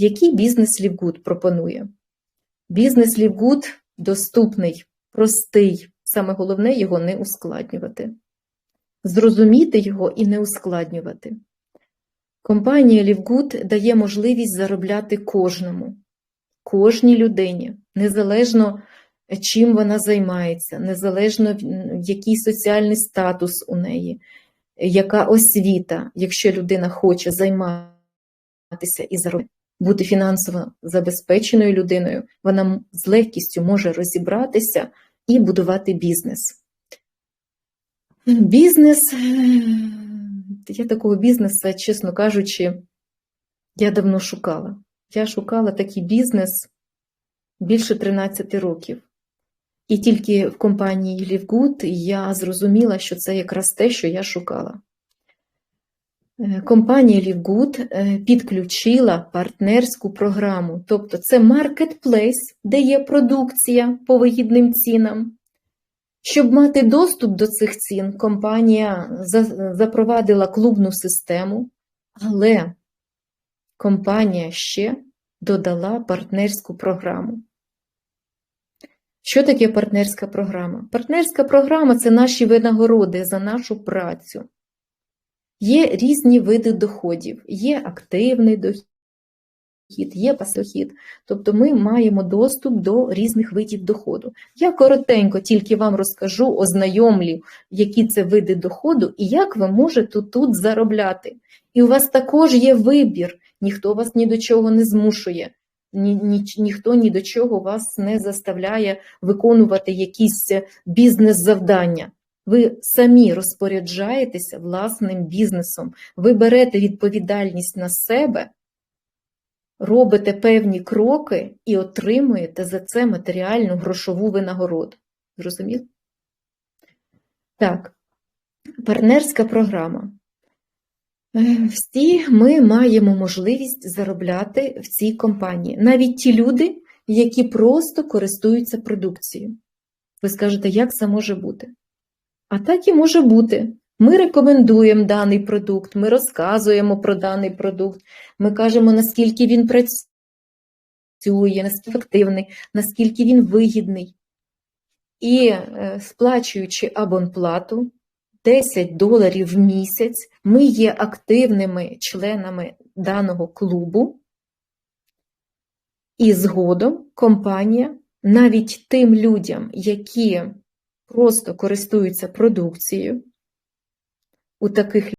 Який бізнес Лівгуд пропонує? Бізнес Лівгуд доступний, простий. Саме головне його не ускладнювати. Зрозуміти його і не ускладнювати. Компанія Лівгуд дає можливість заробляти кожному, кожній людині, незалежно чим вона займається, незалежно який соціальний статус у неї, яка освіта, якщо людина хоче займатися і заробляти, бути фінансово забезпеченою людиною, вона з легкістю може розібратися і будувати бізнес. Бізнес, я такого бізнесу, чесно кажучи, я давно шукала. Я шукала такий бізнес більше 13 років. І тільки в компанії Лівгуд я зрозуміла, що це якраз те, що я шукала. Компанія Лівгуд підключила партнерську програму, тобто це маркетплейс, де є продукція по вигідним цінам. Щоб мати доступ до цих цін, компанія запровадила клубну систему, але компанія ще додала партнерську програму. Що таке партнерська програма? Партнерська програма це наші винагороди за нашу працю. Є різні види доходів, є активний дохід, є пасохід. Тобто ми маємо доступ до різних видів доходу. Я коротенько тільки вам розкажу, ознайомлю, які це види доходу і як ви можете тут заробляти. І у вас також є вибір, ніхто вас ні до чого не змушує. Ні, ні, ніхто ні до чого вас не заставляє виконувати якісь бізнес-завдання. Ви самі розпоряджаєтеся власним бізнесом, ви берете відповідальність на себе, робите певні кроки і отримуєте за це матеріальну грошову винагороду. Зрозуміло? Так, партнерська програма. Всі ми маємо можливість заробляти в цій компанії. Навіть ті люди, які просто користуються продукцією. Ви скажете, як це може бути? А так і може бути. Ми рекомендуємо даний продукт, ми розказуємо про даний продукт, ми кажемо, наскільки він працює, наскільки ефективний, наскільки він вигідний. І сплачуючи абонплату, 10 доларів в місяць, ми є активними членами даного клубу, і згодом компанія навіть тим людям, які просто користуються продукцією, у таких